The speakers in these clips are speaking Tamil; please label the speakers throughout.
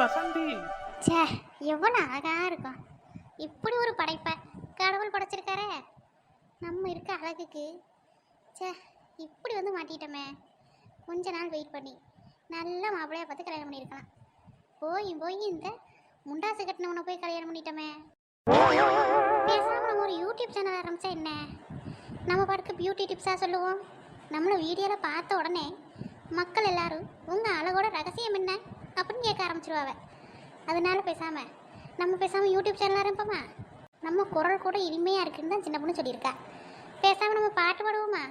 Speaker 1: வசந்தி.
Speaker 2: ச்சே எவ்வளோ அழகாக இருக்கும். இப்படி ஒரு படைப்பை கடவுள் படைச்சிருக்காரே. நம்ம இருக்க அழகுக்கு. ச்சே இப்படி வந்து மாட்டிட்டோமே. கொஞ்ச நாள் வெயிட் பண்ணி. நல்ல மாப்பிள்ளையா பார்த்து கல்யாணம் பண்ணியிருக்கலாம். போய் போய் இந்த முண்டாசு கட்டினவனை போய் கல்யாணம் பண்ணிட்டோமே. பேசாமல் நம்ம ஒரு யூடியூப் சேனல் ஆரம்பித்தா என்ன? நம்ம பாட்டுக்கு பியூட்டி டிப்ஸாக சொல்லுவோம். நம்மளும் வீடியோவில் பார்த்த உடனே மக்கள் எல்லாரும் உங்கள் அழகோட ரகசியம் என்ன? அப்படின்னு கேட்க ஆரம்பிச்சிருவாங்க அதனால பேசாம நம்ம பேசாம யூடியூப் சேனல் ஆரம்பிப்போமா? நம்ம குரல் கூட இனிமையா இருக்குன்னு தான் சின்ன பொண்ணு சொல்லியிருக்கா. பேசாம நம்ம பாட்டு பாடுவோமா.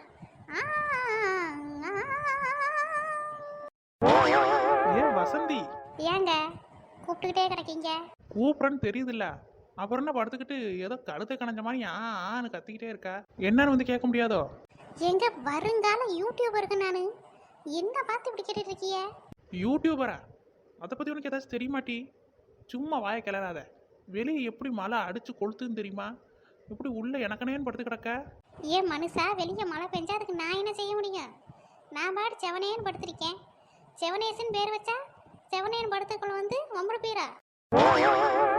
Speaker 1: ஏன் வசந்தி?
Speaker 2: ஏங்க கூப்பிட்டுக்கிட்டே கிடைக்கீங்க?
Speaker 1: கூப்பிட்றன்னு தெரியுதுல்ல. அப்புறம் என்ன படுத்துக்கிட்டு ஏதோ கழுத்தை கணைஞ்ச மாதிரி ஆன்னு கத்திக்கிட்டே இருக்கா? என்னன்னு வந்து கேட்க முடியாதோ?
Speaker 2: எங்க வருங்கால யூடியூபருக்கு நான்? என்ன பார்த்து இப்படி கேட்டுட்டு இருக்கிய
Speaker 1: யூடியூபரா அதை பற்றி உனக்கு ஏதாச்சும் தெரியுமாட்டி சும்மா வாயை கிளறாத. வெளியே எப்படி மழை அடிச்சு கொளுத்துன்னு தெரியுமா? இப்படி உள்ள எனக்கனேன்னு படுத்து கிடக்க?
Speaker 2: ஏன் மனுஷா வெளியே மழை பெஞ்சா அதுக்கு நான் என்ன செய்ய முடியும்? நான் பாட்டு செவனேன்னு படுத்திருக்கேன். செவனேசன் பேர் வச்சா செவனேன்னு படுத்துக்குள்ள வந்து ஒம்பது பேரா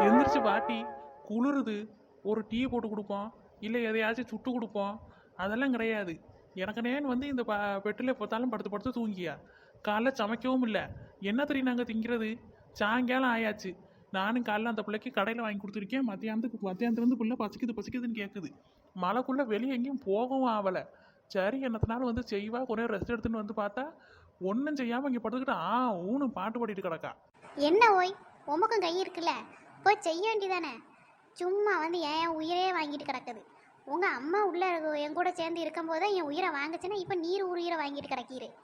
Speaker 1: எந்திரிச்சு பாட்டி குளிருது. ஒரு டீ போட்டு கொடுப்போம். இல்லை எதையாச்சும் சுட்டு கொடுப்போம். அதெல்லாம் கிடையாது. எனக்கனேன்னு வந்து இந்த ப- பெட்டில் பார்த்தாலும் படுத்து படுத்து தூங்கியா? காலைல சமைக்கவும் இல்லை. என்ன தெரியும் நாங்கள் திங்கிறது? சாயங்காலம் ஆயாச்சு. நானும் காலைல அந்த பிள்ளைக்கு கடையில் வாங்கி கொடுத்துருக்கேன். மத்தியானத்துக்கு மத்தியானத்துலேருந்து பிள்ளை பசிக்குது பசிக்குதுன்னு கேட்குது மழைக்குள்ளே வெளியே எங்கேயும் போகவும் ஆகலை சரி என்னத்தினாலும் வந்து செய்வா. கொஞ்சம் ரெஸ்ட் எடுத்துன்னு வந்து பார்த்தா ஒன்றும் செய்யாமல் இங்கே படுத்துக்கிட்டு ஆ ஊனு பாட்டு பாடிட்டு கிடக்கா.
Speaker 2: என்ன ஓய்? உமக்கும் கை இருக்குல்ல. போய் செய்ய வேண்டியதானே? சும்மா வந்து ஏன் உயிரே வாங்கிட்டு கிடக்குது. உங்கள் அம்மா உள்ளே என் கூட சேர்ந்து இருக்கும்போது என் உயிரை வாங்குச்சுன்னா இப்போ நீர் உயிரை வாங்கிட்டு கிடக்கிறேன்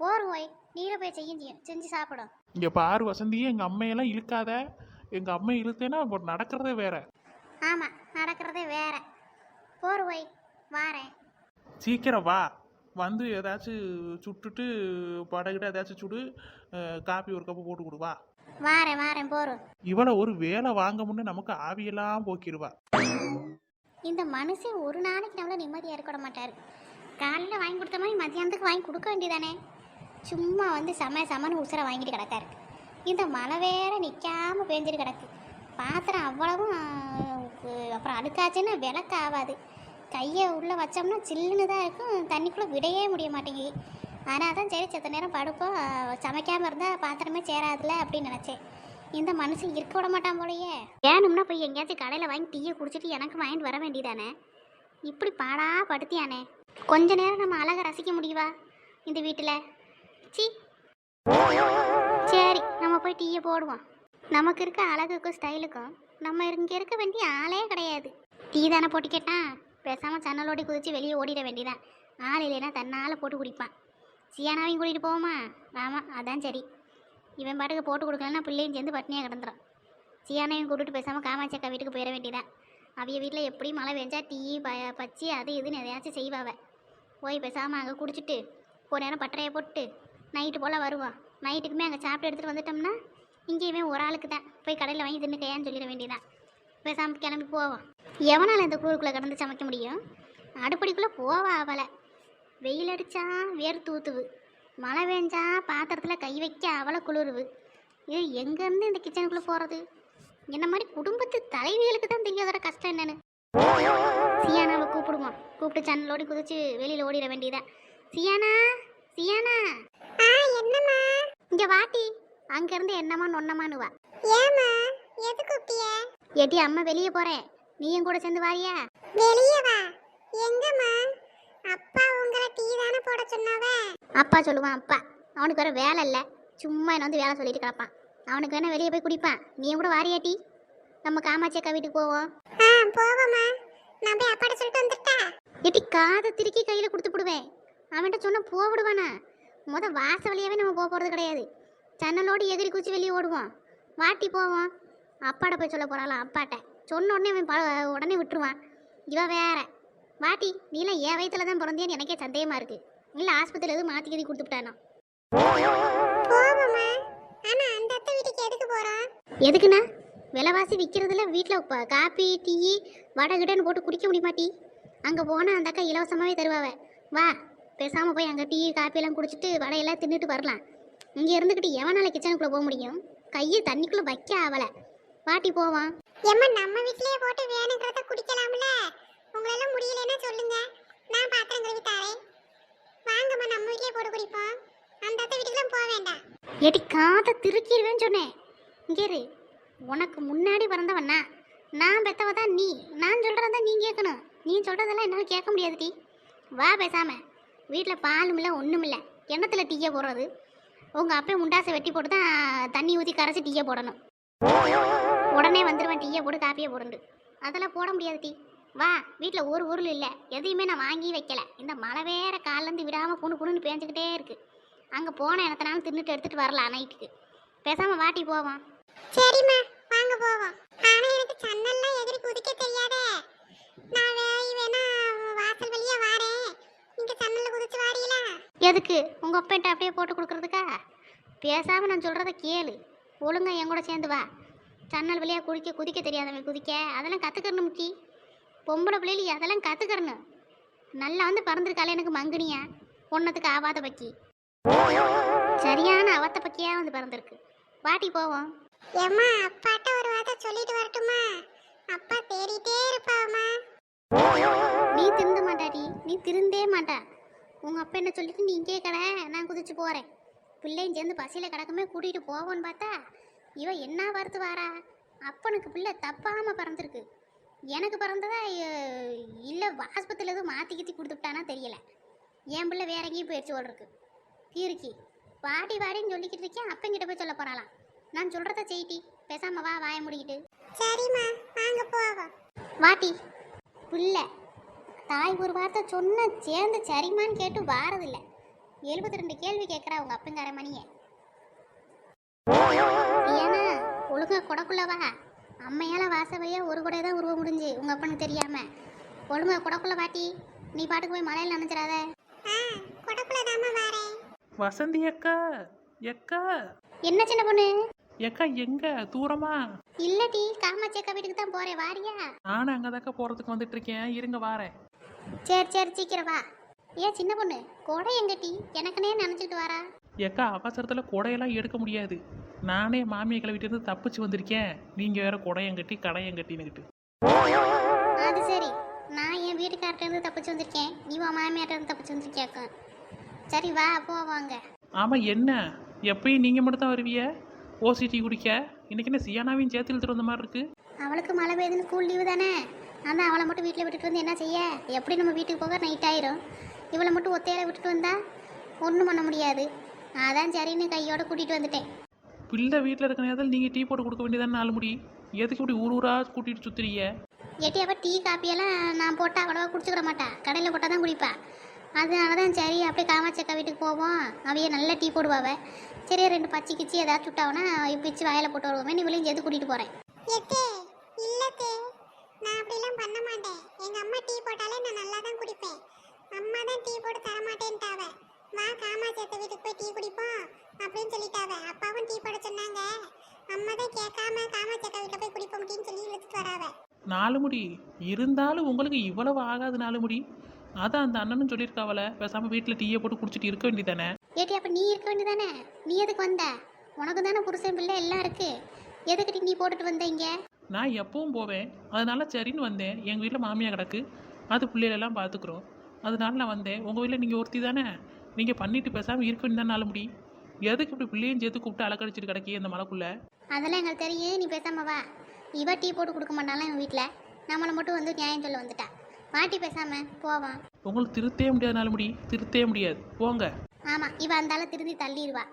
Speaker 2: போரும் ஓய் நீரை போய் செய்ய செய்யும் செஞ்சு சாப்பிடும்.
Speaker 1: இங்கே பாரு வசந்தியே எங்கள் அம்மையெல்லாம் இழுக்காத. எங்கள் அம்மை இழுத்தேன்னா இப்போ நடக்கிறதே வேற.
Speaker 2: ஆமாம் நடக்கிறதே வேற. போர் ஓய் வாரேன்.
Speaker 1: சீக்கிரம் வா. வந்து ஏதாச்சும் சுட்டுட்டு படகிட்ட ஏதாச்சும் சுடு காப்பி ஒரு கப்பு போட்டு கொடு வா.
Speaker 2: வாரேன் வாரேன் போரும்
Speaker 1: இவளை ஒரு வேலை வாங்க முன்னே நமக்கு ஆவியெல்லாம் போக்கிடுவா
Speaker 2: இந்த மனுஷன் ஒரு நாளைக்கு நம்மள நிம்மதியாக இருக்க மாட்டார். காலையில் வாங்கி கொடுத்த மாதிரி மத்தியானத்துக்கு வாங்கி கொடுக்க வேண்டியதானே? சும்மா வந்து செம செமனு உசுரை வாங்கிட்டு கிடக்காரு. இந்த மழை வேற நிற்காமல் பேஞ்சிட்டு கிடக்கு. பாத்திரம் அவ்வளவும் அப்புறம் அழுக்காச்சுன்னா விளக்கு ஆகாது கையை உள்ளே வச்சோம்னா சில்லுன்னு தான் இருக்கும். தண்ணிக்குள்ளே விடவே முடிய மாட்டேங்குது. ஆனால் தான் சரி செத்த நேரம் படுப்போம். சமைக்காமல் இருந்தால் பாத்திரமே சேராதுல அப்படின்னு நினச்சேன். இந்த மனுஷன் இருக்க விட மாட்டான் போலயே. வேணும்னா போய் எங்கேயாச்சும் கடையில் வாங்கி டீயை குடிச்சிட்டு எனக்கு வாங்கிட்டு வர வேண்டியதானே? இப்படி பாடா படுத்தியானே. கொஞ்ச நேரம் நம்ம அழகை ரசிக்க முடியுவா? இந்த வீட்டில்? சி. சரி நம்ம போய் டீயை போடுவோம். நமக்கு இருக்க அழகுக்கும் ஸ்டைலுக்கும் நம்ம இங்கே இருக்க வேண்டிய ஆளே கிடையாது. டீ தானே போட்டு கேட்டான் பேசாமல் சன்னலோடி குதிச்சு வெளியே ஓடிட வேண்டியதான் ஆள் இல்லைன்னா தன்னால் போட்டு குடிப்பான். சியானாவையும் கூட்டிகிட்டு போவோமா? ஆமாம் அதான் சரி. இவன் பாட்டுக்கு போட்டு கொடுக்கலன்னா பிள்ளையும் சேர்ந்து பட்னியாக கிடந்துடும் சியானையும் கூட்டிட்டு பேசாமல் காமாட்சி அக்கா வீட்டுக்கு போயிட வேண்டியதான் அவிய வீட்டில் எப்படி மழை பெஞ்சா டீ ப பச்சி அது இதுன்னு எதையாச்சும் செய்வாவ போய் பேசாமல் அங்கே குடிச்சிட்டு ஒரு நேரம் பட்டறையை போட்டு நைட்டு போல் வருவான் நைட்டுக்குமே அங்கே சாப்பிட்டு எடுத்துகிட்டு வந்துட்டோம்னா இங்கேயுமே ஒரு ஆளுக்கு தான். போய் கடையில் வாங்கி தின்னுக்கையான்னு சொல்லிட வேண்டியதான் பேசாமல் கிளம்பி போவோம் எவனால் இந்த கூழுக்குள்ளே கடந்து சமைக்க முடியும்? அடுப்படிக்குள்ளே போவா அவளை. வெயில் அடிச்சா வேர் தூத்துவு. மழை பெஞ்சா பாத்திரத்தில் கை வைக்க அவளை குளிருவு. இது எங்கேருந்து இந்த கிச்சனுக்குள்ளே போகிறது என்ன மாதிரி குடும்பத்து தலைவிகளுக்கு தான் தெரியாதோட கஷ்டம் என்னன்னு. சியானாவை கூப்பிடுவோம் கூப்பிட்டு சன்னலோடி குதிச்சு வெளியில் ஓடிட வேண்டியதா. சியானா சியானா?
Speaker 3: ஆ என்னம்மா?
Speaker 2: இங்கே வாட்டி அங்கேருந்து என்னம்மா நொன்னமான்னு வா.
Speaker 3: ஏம்மா? எது கூப்பிட்டிய
Speaker 2: ஏட்டி அம்மா வெளியே போகிறேன் நீயும் கூட சேர்ந்து வாரியா?
Speaker 3: வெளியே வா. எங்கம்மா? அப்பா உங்களை டீ தானே போட சொன்னாவ?
Speaker 2: அப்பா சொல்லுவான் அப்பா. அவனுக்கு வேற வேலை இல்லை. சும்மா என்ன வந்து வேலை சொல்லிட்டு கிடப்பான். அவனுக்கு வேணா வெளியே போய் குடிப்பான். நீயும் கூட வாரியாட்டி நம்ம காமாட்சி அக்கா வீட்டுக்கு போவோம்.
Speaker 3: ஆ போவோம்மா. நான் போய் அப்பாட்ட சொல்லிட்டு வந்துட்டா?
Speaker 2: எட்டி காதை திருக்கி கையில் கொடுத்து விடுவேன் அவன்கிட்ட சொன்னால் போவிடுவானா முத வாச வழியாவே நம்ம போக போகிறது கிடையாது. ஜன்னலோடு எகிரி குச்சி வெளியே ஓடுவோம் வாட்டி போவோம் அப்பாட்ட போய் சொல்ல போகிறாளாம் அப்பாட்ட. சொன்ன உடனே அவன் ப- உடனே விட்டுருவான். இவ வேற. வாட்டி நீலாம் என் வயித்துல தான் பிறந்தேன்னு எனக்கே சந்தேகமாக இருக்கு. இல்லை ஆஸ்பத்திரியில் எதுவும் மாற்றி கதி கொடுத்துட்டானோ? எதுக்குண்ணா? விலைவாசி விற்கிறதுல வீட்டில் காப்பி டீ வடை கிடன்னு போட்டு குடிக்க முடியுமாட்டி அங்கே போனால் அந்த அக்கா இலவசமாகவே தருவாவ. வா. பேசாமல் போய் அங்கே டீ காப்பியெல்லாம் குடிச்சிட்டு வடையெல்லாம் தின்னுட்டு வரலாம். இங்கே இருந்துக்கிட்டு எவனால கிச்சனுக்குள்ளே போக முடியும்? கையை தண்ணிக்குள்ள வைக்க ஆவல. பாட்டி போவான்.
Speaker 3: ஏம்மா நம்ம வீட்லயே போட்டு வேணுங்கிறத குடிக்கலாம்ல? உங்களால முடியலன்னா சொல்லுங்க. நான் பாத்திரம் கழுவி தாரேன். வாங்கம்மா நம்ம வீட்லயே போட்டு குடிப்போம். அந்த அத்தை வீட்டுக்குலாம் போக வேண்டாம்.
Speaker 2: எடி காதை திருக்கிடுவேன்னு சொன்னேன். இங்கே இரு. உனக்கு முன்னாடி பிறந்தவனா நான். பெத்தவ தான் நீ. நான் சொல்கிறத நீ கேட்கணும். நீ சொல்கிறதெல்லாம் என்னால் கேட்க முடியாது டீ வா பேசாம. வீட்டில் பாலும் இல்லை ஒன்றும் இல்லை கிணத்துல டீயை போடுறது. உங்கள் அப்பே முண்டாசை வெட்டி போட்டு தான் தண்ணி ஊற்றி கரைச்சி டீயை போடணும். உடனே வந்துடுவேன் டீயை போட்டு காப்பியை போடுண்டு அதெல்லாம் போட முடியாது டீ. வா வீட்டில் ஒரு பொருள் இல்லை. எதையுமே நான் வாங்கி வைக்கல. இந்த மழை வேற காலேருந்து விடாமல் புண்ணு புண்ணுன்னு பேஞ்சுக்கிட்டே இருக்குது அங்கே போன இடத்தனாலும் தின்னுட்டு எடுத்துகிட்டு வரலாம் நைட்டுக்கு பேசாமல் வாட்டி போவோம்.
Speaker 3: சரிம்மா வாங்க போவோம். ஆனால் எனக்கு சன்னல்லாம் எதிரி குதிக்க தெரியாதே. நான் வேணா வாசல் வழியா வாரேன். நீங்க சன்னல்ல குதிச்சு வாரீங்களா
Speaker 2: எதுக்கு? உங்கள் அப்பன்ட்ட அப்படியே போட்டு கொடுக்குறதுக்கா? பேசாமல் நான் சொல்கிறத கேளு. ஒழுங்கா என் கூட சேர்ந்து வா. சன்னல் வழியாக குடிக்க குதிக்க தெரியாதவன் குதிக்க. அதெல்லாம் கற்றுக்கணும் முக்கி. பொம்பளை பிள்ளைகள் அதெல்லாம் கற்றுக்கறணும் நல்லா வந்து பறந்துருக்காளே எனக்கு மங்குனியா? பொண்ணத்துக்கு ஆவாத பக்கி. சரியான அவத்த பக்கியாக வந்து பிறந்திருக்கு. வாட்டி போவோம்.
Speaker 3: ஏம்மா அப்பாட்ட ஒரு வார்த்தை சொல்லிட்டு வரட்டுமா? அப்பா தேடிட்டே
Speaker 2: மாட்டாடி நீ திருந்தே மாட்டா. உங்கள் அப்பா என்ன சொல்லிட்டு நீ இங்கே கடை நான் குதிச்சு போகிறேன் பிள்ளையும் சேர்ந்து பசியில் கிடக்குமே கூட்டிகிட்டு போவோன்னு பார்த்தா இவ என்ன வறுத்து வாரா? அப்பனுக்கு பிள்ளை தப்பாமல் பிறந்திருக்கு. எனக்கு பிறந்ததா இல்லை ஆஸ்பத்திரியில் எதுவும் மாற்றி கித்தி கொடுத்துட்டானா தெரியல. என் பிள்ளை வேற எங்கேயும் போயிடுச்சு ஓடுறக்கு கீரிக்கி வாடி வாடின்னு சொல்லிக்கிட்டு இருக்கேன். அப்பங்கிட்ட போய் சொல்ல போகிறாளாம் நான் சொல்கிறத செய்டி. பேசாம வா வாய முடிக்கிட்டு.
Speaker 3: சரிம்மா வாங்க போவோம்.
Speaker 2: வாட்டி புள்ள தாய் ஒரு வார்த்தை சொன்ன சேர்ந்து சரிமான்னு கேட்டு வாரதில்ல. எழுபத்தி ரெண்டு கேள்வி கேட்குறா உங்க அப்பங்கார மணியை. ஏன்னா ஒழுங்கா கொடக்குள்ள வா. அம்மையால வாசவையா ஒரு குடை தான் உருவ முடிஞ்சு உங்க அப்பனுக்கு தெரியாம. ஒழுங்கா கொடக்குள்ள வாட்டி நீ பாட்டுக்கு போய் மலையில நினைச்சிடாத
Speaker 1: வசந்தி அக்கா எக்கா.
Speaker 2: என்ன சின்ன பொண்ணு?
Speaker 1: எக்கா எங்க? தூரமா?
Speaker 2: இல்லடி காமாட்சி அக்கா வீட்டுக்கு தான் போறேன் வாரியா?
Speaker 1: நானும் அங்கதாக்கா போறதுக்கு வந்துட்டு இருக்கேன். இருங்க வாரேன்.
Speaker 2: சரி சரி சீக்கிரம் வா. ஏன் சின்ன பொண்ணு கொடை எங்கட்டி எனக்குனே நினைச்சிட்டு வரா
Speaker 1: எக்கா அவசரத்தில் கொடையெல்லாம் எடுக்க முடியாது. நானே மாமியை கிளவிட்டு இருந்து தப்பிச்சு வந்திருக்கேன். நீங்க வேற கொடையம் கட்டி கடையம் கட்டினுக்கிட்டு
Speaker 2: அது சரி. நான் என் வீட்டுக்கார்ட்ட இருந்து தப்பிச்சு வந்திருக்கேன். நீ உன் மாமியார்ட்ட இருந்து தப்பிச்சு வந்திருக்கியாக்கும் சரி வா போவாங்க
Speaker 1: ஆமா என்ன? எப்பயும் நீங்க மட்டும் தான் வருவிய ஓசிடி குடிக்க? இன்னைக்கு என்ன சியானாவையும் சேர்த்து இழுத்துட்டு வந்த மாதிரி இருக்கு?
Speaker 2: அவளுக்கு மழை பெய்யுதுன்னு ஸ்கூல் லீவு தானே? தான் அவளை மட்டும் வீட்டில் விட்டுட்டு வந்து என்ன செய்ய? எப்படி நம்ம வீட்டுக்கு போக? நைட் ஆயிரும். இவளை மட்டும் ஒத்தையில விட்டுட்டு வந்தா ஒன்றும் பண்ண முடியாது. அதான் சரின்னு கையோட கூட்டிகிட்டு வந்துட்டேன்.
Speaker 1: பிள்ளை வீட்டில் இருக்க நேரத்தில் நீங்கள் டீ போட்டு கொடுக்க வேண்டியதானே நாலு முடி எதுக்கு இப்படி ஊர் ஊரா கூட்டிட்டு சுத்துறீங்க?
Speaker 2: ஏட்டி அப்போ டீ காப்பியெல்லாம் நான் போட்டால் அவ்வளோவா குடிச்சுக்கிற மாட்டா. கடையில் போட்டால் தான் குடிப்பா. அதனால தான் சரி அப்படியே காமாட்சக்கா வீட்டுக்கு போவோம். அவைய நல்ல டீ போடுவாவ. சரி ரெண்டு பச்சை கிச்சி ஏதாச்சும் சுட்டாவனா பிச்சு வாயில போட்டு வருவோமே நீ விளையும் சேர்த்து கூட்டிகிட்டு போகிறேன்
Speaker 3: நான் அப்படிலாம் பண்ண மாட்டேன். எங்க அம்மா டீ போட்டாலே நான் நல்லா தான் குடிப்பேன். அம்மா தான் டீ போட்டு தர மாட்டேன்ட்டாவ வா காமாட்சி வீட்டுக்கு போய் டீ குடிப்போம் அப்படின்னு சொல்லிட்டாவ. அப்பாவும் டீ போட சொன்னாங்க. அம்மா தான் கேட்காம காமாட்சி அக்கா வீட்டில் போய் குடிப்போம் அப்படின்னு சொல்லி இழுத்துட்டு வராவ.
Speaker 1: நாலு முடி இருந்தாலும் உங்களுக்கு இவ்வளவு ஆகாது நாலு முடி அதான் அந்த அண்ணனும் சொல்லியிருக்காவல பேசாம வீட்டில் டீயை போட்டு குடிச்சிட்டு இருக்க வேண்டியதானே
Speaker 2: ஏட்டி அப்போ நீ இருக்க வேண்டியதானே நீ எதுக்கு வந்த? உனக்கு தானே புருஷன் பிள்ளை எல்லாம் இருக்கு. எதுக்கிட்டி நீ போட்டுட்டு வந்த இங்க?
Speaker 1: நான் எப்பவும் போவேன். அதனால சரின்னு வந்தேன். எங்கள் வீட்டில் மாமியா கிடக்கு. அது பிள்ளைகளெல்லாம் பார்த்துக்குறோம் அதனால நான் வந்தேன். உங்கள் வீட்டில் நீங்கள் ஒருத்தி தானே? நீங்கள் பண்ணிட்டு பேசாமல் இருக்க வேண்டியதான் நாலு முடி எதுக்கு இப்படி பிள்ளையும் சேர்த்து கூப்பிட்டு அலக்கடிச்சிட்டு கிடக்கி அந்த மலைக்குள்ள?
Speaker 2: அதெல்லாம் எங்களுக்கு தெரியும் நீ பேசாம வா. இவ டீ போட்டு கொடுக்க மாட்டாலாம் எங்கள் வீட்டில் நம்மளை மட்டும் வந்து நியாயம் சொல்ல வந்துட்டா. வாட்டி பேசாம. போவான்
Speaker 1: உங்களுக்கு திருத்தே முடியாது நாலு முடி திருத்தே முடியாது. போங்க.
Speaker 2: ஆமாம் இவ அந்தால திருந்தி தள்ளிடுவா